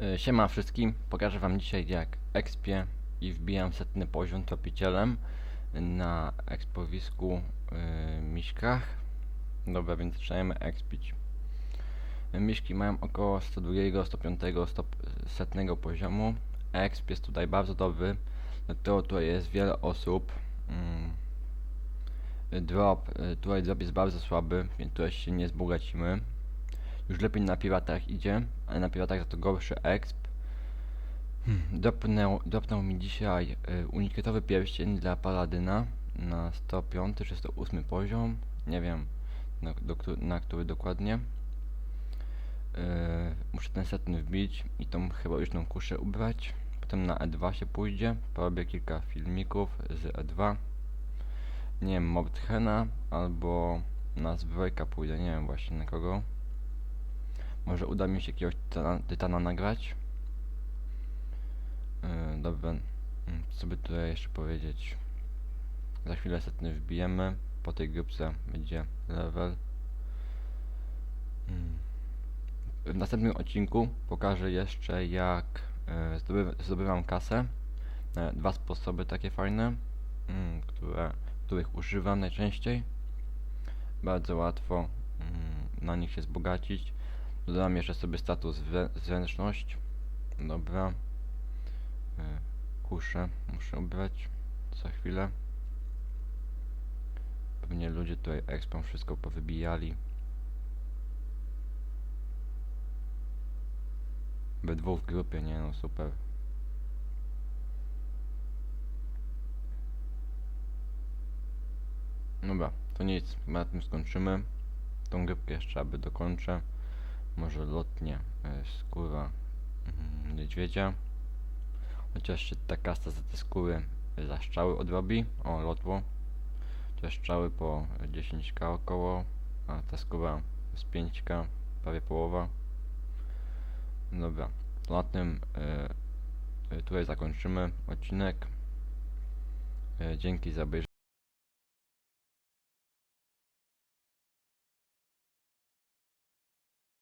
Y, Siema wszystkim, pokażę wam dzisiaj jak ekspię i wbijam setny poziom tropicielem na ekspowisku y, Miśkach. Dobra, więc zaczynajmy ekspić. Y, Miśki mają około 102, 105, 100, setnego poziomu. Exp jest tutaj bardzo dobry, dlatego tutaj jest wiele osób. Mm. Drop, tutaj drop jest bardzo słaby, więc tutaj się nie zbogacimy. Już lepiej na piratach idzie, ale na piratach za to gorszy exp. Hmm, dropnął, dropnął mi dzisiaj y, unikatowy pierścień dla paladyna na 105 czy 108 poziom. Nie wiem na, do, na który dokładnie. Y, muszę ten setny wbić i tą heroiczną kuszę ubrać. Potem na E2 się pójdzie. Porobię kilka filmików z E2. Nie wiem, Mordhena albo na zbrojka pójdę, nie wiem właśnie na kogo. Może uda mi się jakiegoś tytana, tytana nagrać. Yy, dobra, mm, co by tutaj jeszcze powiedzieć? Za chwilę setny wbijemy. Po tej grupce będzie level. Mm. W następnym odcinku pokażę jeszcze jak e, zdobywa, zdobywam kasę. E, dwa sposoby takie fajne, mm, które, których używam najczęściej. Bardzo łatwo mm, na nich się wzbogacić. Dodam jeszcze sobie status wrę- zręczność. Dobra. Y, Kuszę muszę ubrać za chwilę. Pewnie ludzie tutaj expą wszystko powybijali. We dwóch w grupie, nie no super. Dobra, to nic, na tym skończymy. Tą grupkę jeszcze aby dokończę. Może lotnie e, skóra mm, niedźwiedzia. Chociaż się ta kasta za te skóry za strzały odrobi. O, lotło. Te strzały po 10k około, a ta skóra z 5k, prawie połowa. Dobra, na tym e, tutaj zakończymy odcinek. E, dzięki za obejrzenie.